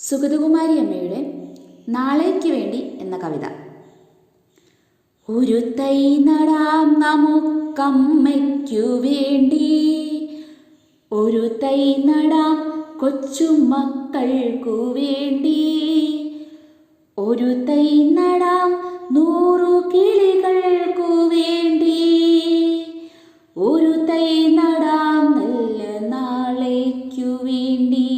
സുഗതകുമാരി അമ്മയുടെ നാളേക്ക് വേണ്ടി എന്ന കവിത. ഒരു തൈ നടാം നമുക്കമ്മയ്ക്കു വേണ്ടി. ഒരു തൈ നടാം കൊച്ചുമക്കൾക്കു വേണ്ടി. ഒരു തൈ നടാം നൂറു കിളികൾക്കു വേണ്ടി. ഒരു തൈ നടാം നല്ല നാളേക്കു വേണ്ടി.